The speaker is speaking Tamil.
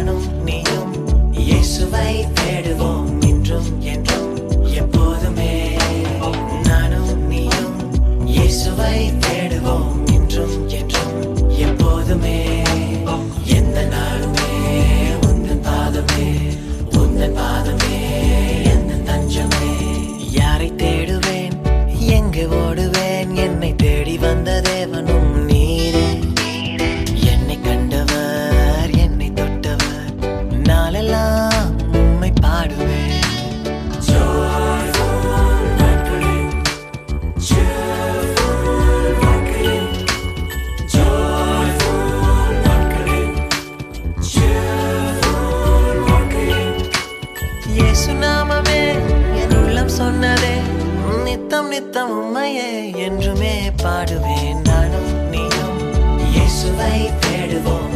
நானும் நீயும். இயேசுவை தேடுவோம் இன்றும் என்றும் எப்போதுமே. நானும் நீயும் இயேசுவை தேடுவோம் இன்றும் நாமமே என் உள்ளம் சொன்னதே நித்தம் நித்தம் உண்மையே என்றுமே பாடுவேன் நானும் நீயும். இயேசுவை தேடுவோம்.